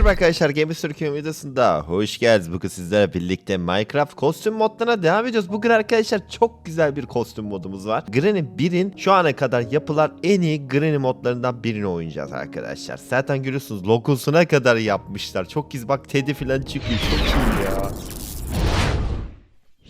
Merhaba arkadaşlar Games Türkiye videosunda hoş geldiniz. Bugün sizlerle birlikte Minecraft kostüm modlarına devam ediyoruz. Bugün arkadaşlar çok güzel bir kostüm modumuz var. Granny 1'in şu ana kadar yapılan en iyi Granny modlarından birini oynayacağız arkadaşlar. Zaten görüyorsunuz logosuna kadar yapmışlar. Çok güzel bak Teddy falan çıkıyor. Çok iyi ya.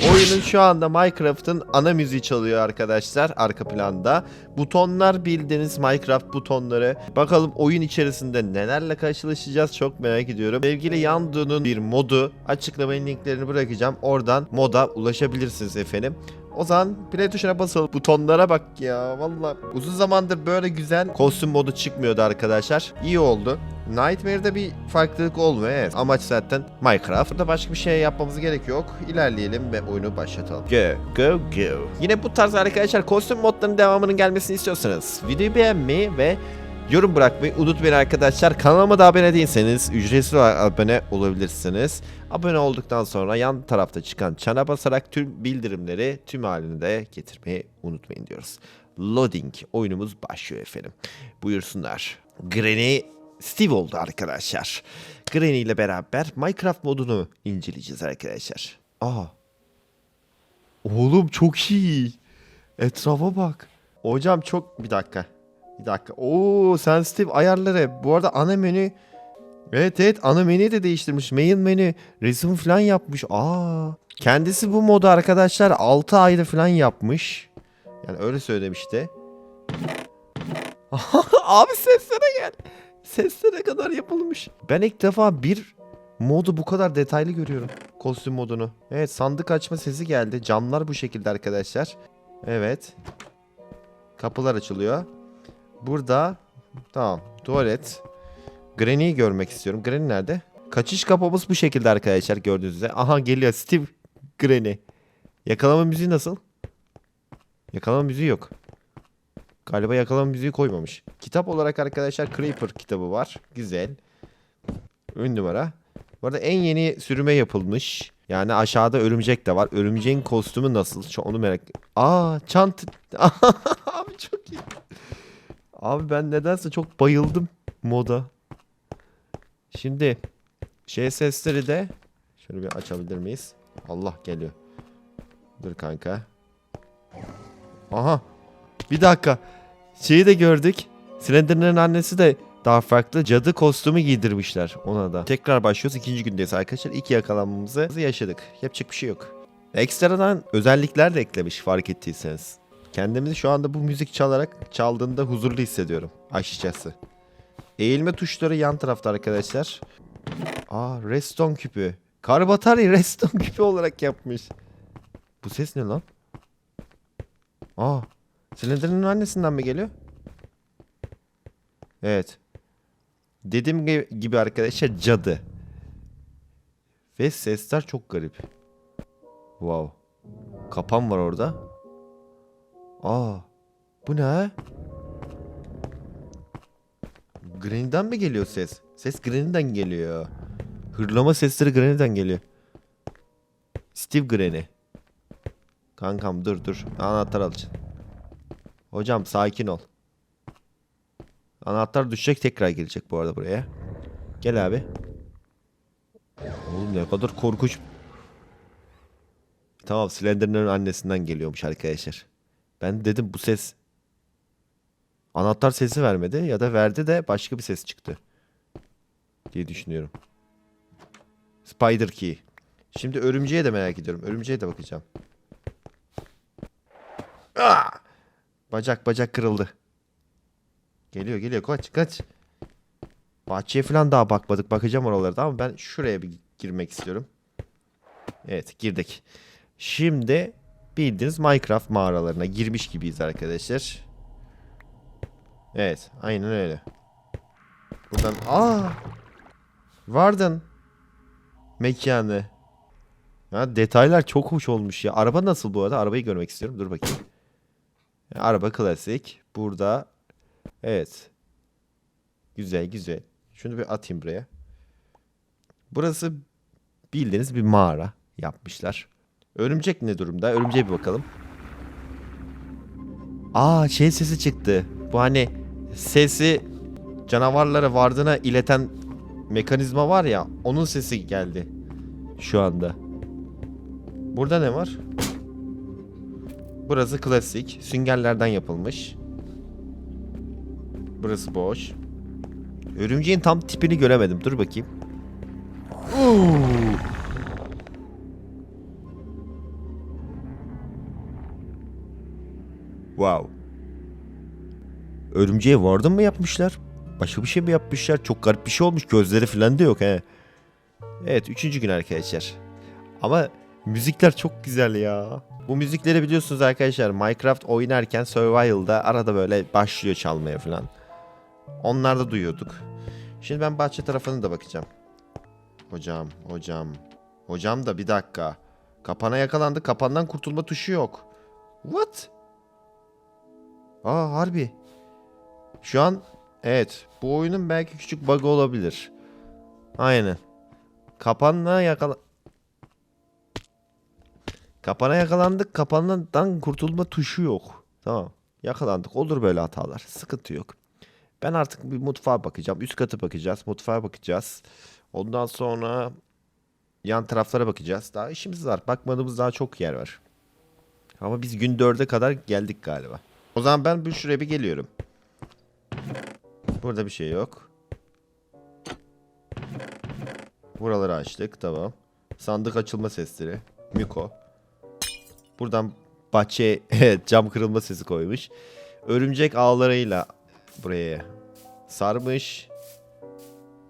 Oyunun şu anda Minecraft'ın ana müziği çalıyor arkadaşlar arka planda. Butonlar bildiğiniz Minecraft butonları. Bakalım oyun içerisinde nelerle karşılaşacağız çok merak ediyorum. Sevgili Yandu'nun bir modu açıklamanın linklerini bırakacağım. Oradan moda ulaşabilirsiniz efendim. O zaman play tuşuna basalım. Butonlara bak ya valla. Uzun zamandır böyle güzel kostüm modu çıkmıyordu arkadaşlar. İyi oldu. Nightmare'da bir farklılık olmuyor evet. Amaç zaten Minecraft. Burada başka bir şey yapmamız gerek yok. İlerleyelim ve oyunu başlatalım. Go, go, go. Yine bu tarz arkadaşlar kostüm modlarının devamının gelmesini istiyorsanız videoyu beğenmeyi ve yorum bırakmayı unutmayın arkadaşlar. Kanalıma da abone değilseniz ücretsiz olarak abone olabilirsiniz. Abone olduktan sonra yan tarafta çıkan çana basarak tüm bildirimleri tüm halinde getirmeyi unutmayın diyoruz. Loading oyunumuz başlıyor efendim. Buyursunlar. Granny Steve oldu arkadaşlar. Granny ile beraber Minecraft modunu inceleyeceğiz arkadaşlar. Aa. Oğlum çok iyi. Etrafa bak. Hocam çok... Bir dakika. Bir dakika. Oo sensitive ayarları. Bu arada ana menü... Evet evet ana menüyü de değiştirmiş. Main menü resim falan yapmış. Aa. Kendisi bu modu arkadaşlar 6 ayda falan yapmış. Yani öyle söylemişti. Abi seslere gel. Seslere kadar yapılmış. Ben ilk defa bir modu bu kadar detaylı görüyorum. Kostüm modunu. Evet sandık açma sesi geldi. Camlar bu şekilde arkadaşlar. Evet. Kapılar açılıyor. Burada tamam tuvalet. Granny'yi görmek istiyorum. Granny nerede? Kaçış kapımız bu şekilde arkadaşlar gördüğünüz üzere. Aha geliyor Steve Granny. Yakalama müziği nasıl? Yakalama müziği yok. Galiba yakalama müziği koymamış. Kitap olarak arkadaşlar Creeper kitabı var. Güzel. Ön numara. Bu arada en yeni sürüme yapılmış. Yani aşağıda örümcek de var. Örümceğin kostümü nasıl? Onu merak Aa çant. Abi çok iyi. Abi ben nedense çok bayıldım moda. Şimdi şey sesleri de şöyle bir açabilir miyiz? Allah geliyor. Dur kanka. Aha. Bir dakika. Şeyi de gördük. Slenderman'ın annesi de daha farklı cadı kostümü giydirmişler ona da. Tekrar başlıyoruz. ikinci gündeyiz arkadaşlar. İlk yakalanmamızı yaşadık. Yapacak bir şey yok. Ekstradan özellikler de eklemiş fark ettiyseniz. Kendimizi şu anda bu müzik çalarak çaldığında huzurlu hissediyorum. Açıkçası. Eğilme tuşları yan tarafta arkadaşlar. Aa reston küpü. Karbatari reston küpü olarak yapmış. Bu ses ne lan? Aa Slender'ın annesinden mi geliyor? Evet. Dediğim gi- gibi arkadaşlar cadı. Ve sesler çok garip. Wow. Kapan var orada. Aa. Bu ne? Granny'den mi geliyor ses? Ses Granny'den geliyor. Hırlama sesleri Granny'den geliyor. Steve Granny. Kankam dur dur. Anahtar alacağım. Hocam sakin ol. Anahtar düşecek tekrar gelecek bu arada buraya. Gel abi. Oğlum ne kadar korkunç. Tamam Slenderman'ın annesinden geliyormuş arkadaşlar. Ben dedim bu ses anahtar sesi vermedi ya da verdi de başka bir ses çıktı. Diye düşünüyorum. Spider Key. Şimdi örümceğe de merak ediyorum. Örümceğe de bakacağım. Aa! Bacak bacak kırıldı. Geliyor geliyor kaç kaç. Bahçeye falan daha bakmadık. Bakacağım oralarda ama ben şuraya bir girmek istiyorum. Evet girdik. Şimdi bildiğiniz Minecraft mağaralarına girmiş gibiyiz arkadaşlar. Evet aynen öyle. Buradan aa Vardın mekanı. Ya detaylar çok hoş olmuş ya. Araba nasıl bu arada? Arabayı görmek istiyorum. Dur bakayım. Araba klasik. Burada evet. Güzel güzel. Şunu bir atayım buraya. Burası bildiğiniz bir mağara yapmışlar. Örümcek ne durumda? Örümceğe bir bakalım. Aa şey sesi çıktı. Bu hani sesi canavarlara vardığına ileten mekanizma var ya onun sesi geldi şu anda. Burada ne var? Burası klasik. Süngerlerden yapılmış. Burası boş. Örümceğin tam tipini göremedim. Dur bakayım. Uuu. Wow. Örümceğe Warden mı yapmışlar? Başka bir şey mi yapmışlar? Çok garip bir şey olmuş. Gözleri falan da yok he. Evet üçüncü gün arkadaşlar. Ama müzikler çok güzel ya. Bu müzikleri biliyorsunuz arkadaşlar Minecraft oynarken Survival'da arada böyle başlıyor çalmaya falan. Onlar da duyuyorduk. Şimdi ben bahçe tarafına da bakacağım. Hocam, hocam. Hocam da bir dakika. Kapana yakalandı. Kapandan kurtulma tuşu yok. What? Aa harbi. Şu an evet bu oyunun belki küçük bug'ı olabilir. Aynen. Kapanla yakala... Kapana yakalandık. Kapandan kurtulma tuşu yok. Tamam. Yakalandık. Olur böyle hatalar. Sıkıntı yok. Ben artık bir mutfağa bakacağım. Üst katı bakacağız. Mutfağa bakacağız. Ondan sonra yan taraflara bakacağız. Daha işimiz var. Bakmadığımız daha çok yer var. Ama biz gün dörde kadar geldik galiba. O zaman ben bir şuraya bir geliyorum. Burada bir şey yok. Buraları açtık. Tamam. Sandık açılma sesleri. Miko. Buradan evet, cam kırılma sesi koymuş. Örümcek ağlarıyla buraya sarmış.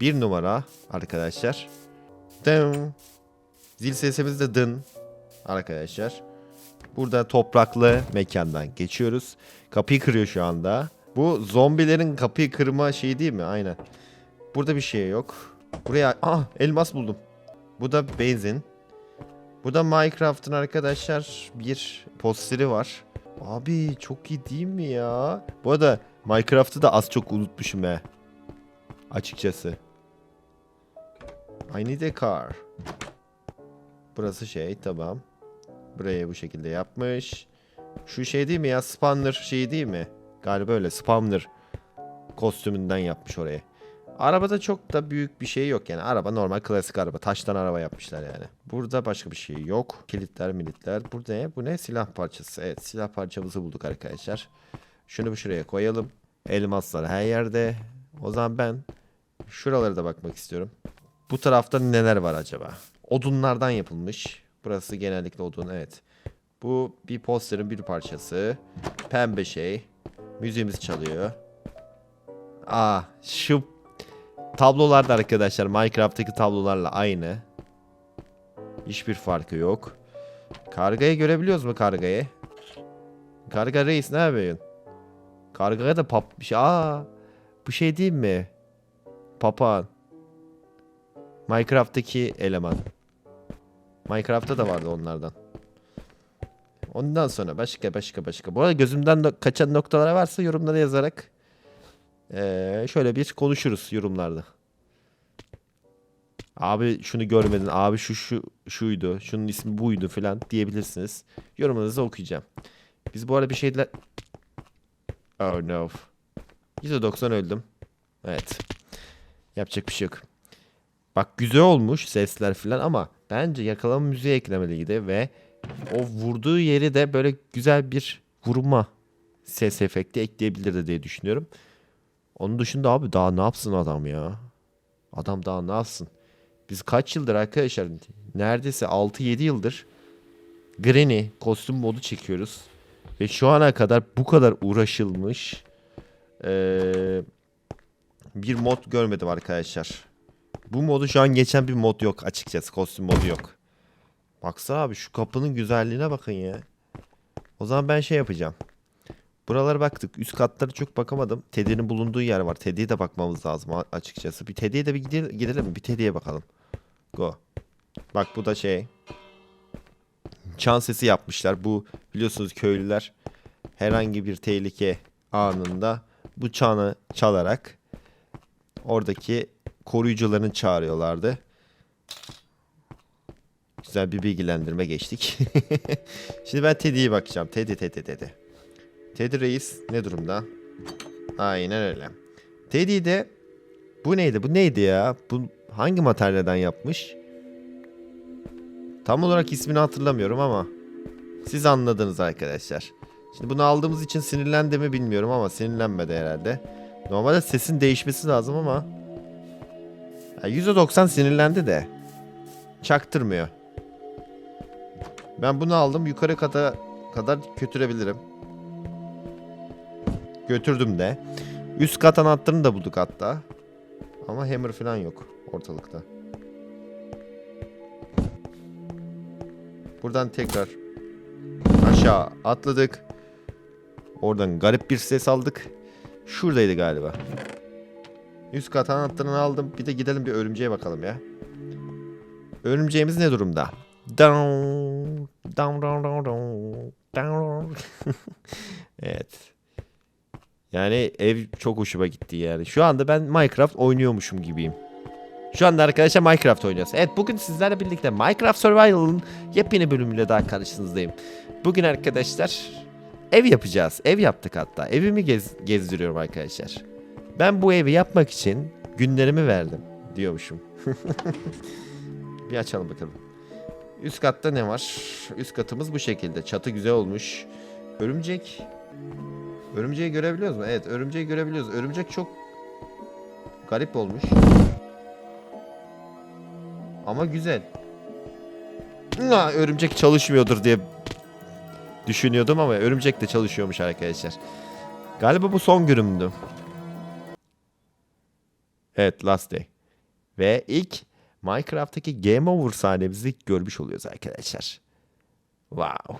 Bir numara arkadaşlar. Dın. Zil sesimiz de dın arkadaşlar. Burada topraklı mekandan geçiyoruz. Kapıyı kırıyor şu anda. Bu zombilerin kapıyı kırma şeyi değil mi? Aynen. Burada bir şey yok. Buraya ah elmas buldum. Bu da benzin. Bu da Minecraft'ın arkadaşlar bir posteri var. Abi çok iyi değil mi ya? Bu arada Minecraft'ı da az çok unutmuşum he. Açıkçası. I need a car. Burası şey tamam. Buraya bu şekilde yapmış. Şu şey değil mi ya? Spawner şey değil mi? Galiba öyle. Spawner kostümünden yapmış oraya. Arabada çok da büyük bir şey yok yani. Araba normal klasik araba. Taştan araba yapmışlar yani. Burada başka bir şey yok. Kilitler militler. Burada ne? Bu ne? Silah parçası. Evet silah parçamızı bulduk arkadaşlar. Şunu bir şuraya koyalım. Elmaslar her yerde. O zaman ben şuralara da bakmak istiyorum. Bu tarafta neler var acaba? Odunlardan yapılmış. Burası genellikle odun evet. Bu bir posterin bir parçası. Pembe şey. Müziğimiz çalıyor. Aa şu tablolar da arkadaşlar Minecraft'taki tablolarla aynı. Hiçbir farkı yok. Kargayı görebiliyoruz mu kargayı? Karga reis ne yapıyorsun? Kargaya da pap şey. Aa, bu şey değil mi? Papağan. Minecraft'taki eleman. Minecraft'ta da vardı onlardan. Ondan sonra başka başka başka. Bu arada gözümden no- kaçan noktalara varsa yorumlara yazarak eee, şöyle bir konuşuruz yorumlarda. Abi şunu görmedin, abi şu şu şuydu, şunun ismi buydu falan diyebilirsiniz. Yorumlarınızı okuyacağım. Biz bu arada bir şeyler... Oh no. %90 öldüm. Evet. Yapacak bir şey yok. Bak güzel olmuş sesler falan ama bence yakalama müziği eklemeliydi ve o vurduğu yeri de böyle güzel bir vurma ses efekti ekleyebilirdi diye düşünüyorum. Onun dışında abi daha ne yapsın adam ya? Adam daha ne yapsın? Biz kaç yıldır arkadaşlar neredeyse 6-7 yıldır Granny kostüm modu çekiyoruz. Ve şu ana kadar bu kadar uğraşılmış eee, bir mod görmedim arkadaşlar. Bu modu şu an geçen bir mod yok açıkçası. Kostüm modu yok. Baksana abi şu kapının güzelliğine bakın ya. O zaman ben şey yapacağım. Buralara baktık. Üst katlara çok bakamadım. Teddy'nin bulunduğu yer var. Teddy'ye de bakmamız lazım açıkçası. Bir Teddy'ye de bir gidelim, gidelim mi? Bir Teddy'ye bakalım. Go. Bak bu da şey. Çan sesi yapmışlar. Bu biliyorsunuz köylüler herhangi bir tehlike anında bu çanı çalarak oradaki koruyucularını çağırıyorlardı. Güzel bir bilgilendirme geçtik. Şimdi ben Teddy'ye bakacağım. Teddy, Teddy, Teddy. Teddy Reis ne durumda? Aynen öyle. Teddy'de Bu neydi? Bu neydi ya? Bu hangi materyalden yapmış? Tam olarak ismini hatırlamıyorum ama siz anladınız arkadaşlar. Şimdi bunu aldığımız için sinirlendi mi bilmiyorum ama sinirlenmedi herhalde. Normalde sesin değişmesi lazım ama ya %90 sinirlendi de çaktırmıyor. Ben bunu aldım yukarı kata kadar götürebilirim. Götürdüm de. Üst kat anahtarını da bulduk hatta. Ama hammer falan yok ortalıkta. Buradan tekrar aşağı atladık. Oradan garip bir ses aldık. Şuradaydı galiba. Üst kat anahtarını aldım. Bir de gidelim bir örümceğe bakalım ya. Örümceğimiz ne durumda? Evet. Yani ev çok hoşuma gitti yani. Şu anda ben Minecraft oynuyormuşum gibiyim. Şu anda arkadaşlar Minecraft oynuyoruz. Evet bugün sizlerle birlikte Minecraft Survival'ın yepyeni bölümüyle daha karşınızdayım. Bugün arkadaşlar ev yapacağız. Ev yaptık hatta. Evimi gez, gezdiriyorum arkadaşlar. Ben bu evi yapmak için günlerimi verdim diyormuşum. bir açalım bakalım. Üst katta ne var? Üst katımız bu şekilde. Çatı güzel olmuş. Örümcek. Örümceği görebiliyoruz mu? Evet örümceği görebiliyoruz. Örümcek çok garip olmuş. Ama güzel. Aa, örümcek çalışmıyordur diye düşünüyordum ama örümcek de çalışıyormuş arkadaşlar. Galiba bu son günümdü. Evet last day. Ve ilk Minecraft'taki Game Over sahnemizi görmüş oluyoruz arkadaşlar. Wow.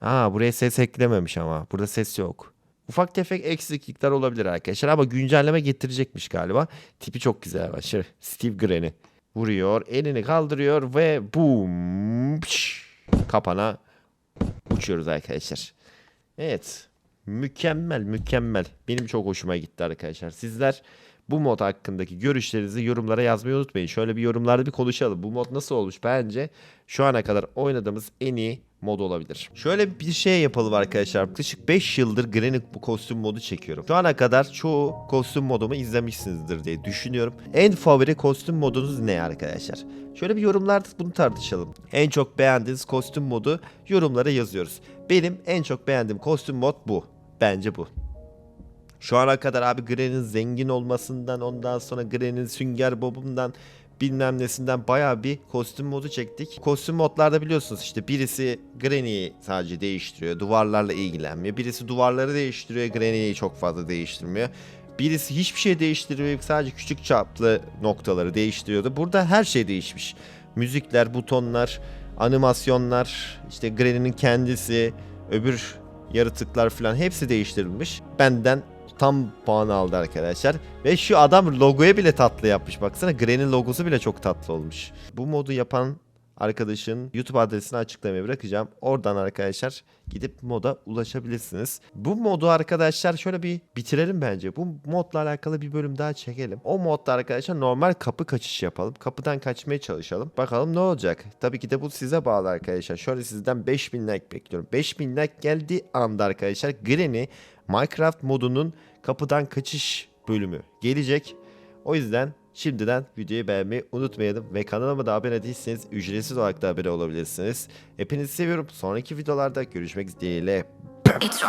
Aa buraya ses eklememiş ama. Burada ses yok. Ufak tefek eksiklikler olabilir arkadaşlar ama güncelleme getirecekmiş galiba. Tipi çok güzel var. Steve Granny. Vuruyor, elini kaldırıyor ve boom pş, kapana uçuyoruz arkadaşlar. Evet. Mükemmel, mükemmel. Benim çok hoşuma gitti arkadaşlar. Sizler bu mod hakkındaki görüşlerinizi yorumlara yazmayı unutmayın. Şöyle bir yorumlarda bir konuşalım. Bu mod nasıl olmuş? Bence şu ana kadar oynadığımız en iyi mod olabilir. Şöyle bir şey yapalım arkadaşlar. Yaklaşık 5 yıldır Granny bu kostüm modu çekiyorum. Şu ana kadar çoğu kostüm modumu izlemişsinizdir diye düşünüyorum. En favori kostüm modunuz ne arkadaşlar? Şöyle bir yorumlarda bunu tartışalım. En çok beğendiğiniz kostüm modu yorumlara yazıyoruz. Benim en çok beğendiğim kostüm mod bu. Bence bu. Şu ana kadar abi Granny'nin zengin olmasından ondan sonra Granny'nin sünger bobundan bilmem nesinden bayağı bir kostüm modu çektik. Kostüm modlarda biliyorsunuz işte birisi Granny'yi sadece değiştiriyor. Duvarlarla ilgilenmiyor. Birisi duvarları değiştiriyor. Granny'yi çok fazla değiştirmiyor. Birisi hiçbir şey değiştirmiyor. Sadece küçük çaplı noktaları değiştiriyordu. Burada her şey değişmiş. Müzikler, butonlar, animasyonlar, işte Granny'nin kendisi, öbür yaratıklar falan hepsi değiştirilmiş. Benden tam puan aldı arkadaşlar. Ve şu adam logoya bile tatlı yapmış. Baksana Granny logosu bile çok tatlı olmuş. Bu modu yapan arkadaşın YouTube adresini açıklamaya bırakacağım. Oradan arkadaşlar gidip moda ulaşabilirsiniz. Bu modu arkadaşlar şöyle bir bitirelim bence. Bu modla alakalı bir bölüm daha çekelim. O modda arkadaşlar normal kapı kaçış yapalım. Kapıdan kaçmaya çalışalım. Bakalım ne olacak. Tabii ki de bu size bağlı arkadaşlar. Şöyle sizden 5000 like bekliyorum. 5000 like geldiği anda arkadaşlar Granny Minecraft modunun kapıdan kaçış bölümü gelecek. O yüzden şimdiden videoyu beğenmeyi unutmayalım ve kanalıma da abone değilseniz ücretsiz olarak da abone olabilirsiniz. Hepinizi seviyorum. Sonraki videolarda görüşmek dileğiyle. It's.